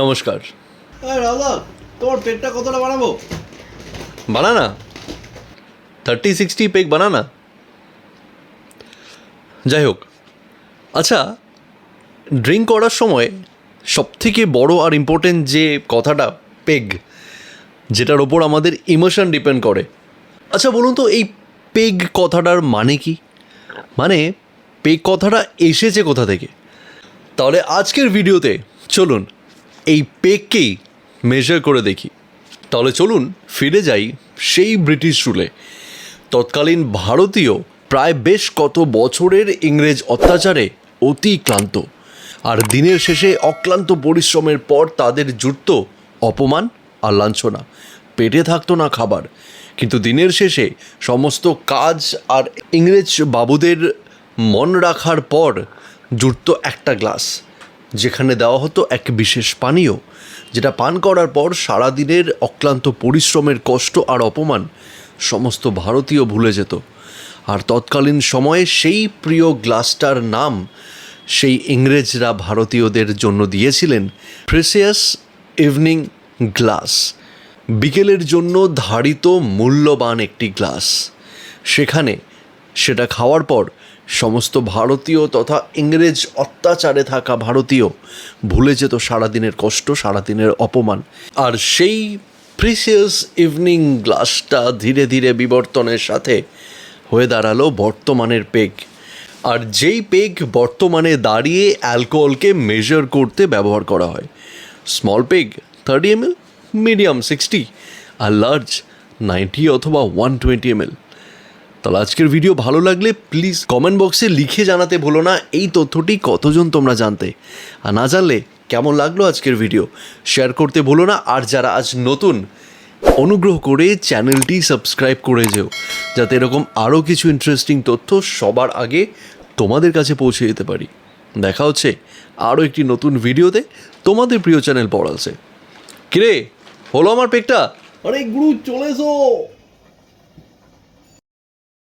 নমস্কার। তোমার পেটটা কতটা বাড়াবো বানানা? থার্টি সিক্সটি পেক বানানা? যাই হোক আচ্ছা ড্রিঙ্ক করার সময় সবথেকে বড় আর ইম্পর্টেন্ট যে কথাটা পেগ যেটার ওপর আমাদের ইমোশন ডিপেন্ড করে। আচ্ছা বলুন তো এই পেগ কথাটার মানে কি? মানে পেগ কথাটা এসেছে কোথা থেকে? তাহলে আজকের ভিডিওতে চলুন এই পেগকেই মেজার করে দেখি। তাহলে চলুন ফিরে যাই সেই ব্রিটিশ রুলে। তৎকালীন ভারতীয় প্রায় বেশ কত বছরের ইংরেজ অত্যাচারে অতি ক্লান্ত। আর দিনের শেষে অক্লান্ত পরিশ্রমের পর তাদের জুটত অপমান আর লাঞ্ছনা। পেটে থাকতো না খাবার। কিন্তু দিনের শেষে সমস্ত কাজ আর ইংরেজ বাবুদের মন রাখার পর জুটত একটা গ্লাস। যেখানে দেওয়া হতো এক বিশেষ পানীয়, যেটা পান করার পর সারাদিনের অক্লান্ত পরিশ্রমের কষ্ট আর অপমান সমস্ত ভারতীয় ভুলে যেত। আর তৎকালীন সময়ে সেই প্রিয় গ্লাসটার নাম সেই ইংরেজরা ভারতীয়দের জন্য দিয়েছিলেন প্রেসিয়াস ইভিনিং গ্লাস বিকেলের জন্য ধারিত মূল্যবান একটি গ্লাস। সেখানে সেটা খাওয়ার পর সমস্ত ভারতীয় তথা ইংরেজ অত্যাচারে থাকা ভারতীয় ভুলে যেত সারাদিনের কষ্ট, সারাদিনের অপমান। আর সেই প্রিসিয়াস ইভিনিং গ্লাসটা ধীরে ধীরে বিবর্তনের সাথে হয়ে দাঁড়াল বর্তমানের পেগ আর যেই পেগ বর্তমানে দাঁড়িয়ে অ্যালকোহলকে মেজার করতে ব্যবহার করা হয়। Small peg thirty M medium sixty আর লার্জ নাইনটি অথবা ওয়ান টোয়েন্টি এম তাহলে আজকের ভিডিও ভালো লাগলে প্লিজ কমেন্ট বক্সে লিখে জানাতে ভুলো না। এই তথ্যটি কতজন তোমরা জানতে? আর না জানলে কেমন লাগল আজকের ভিডিও শেয়ার করতে ভুলো না। আর যারা আজ নতুন, অনুগ্রহ করে চ্যানেলটি সাবস্ক্রাইব করে যেও। যাতে এরকম আরও কিছু ইন্টারেস্টিং তথ্য সবার আগে তোমাদের কাছে পৌঁছে যেতে পারি। দেখা হচ্ছে আরও একটি নতুন ভিডিওতে তোমাদের প্রিয় চ্যানেল পড়ালসে। কিরে, হলো আমার পেকটা আরে গুরু, চলে এসো!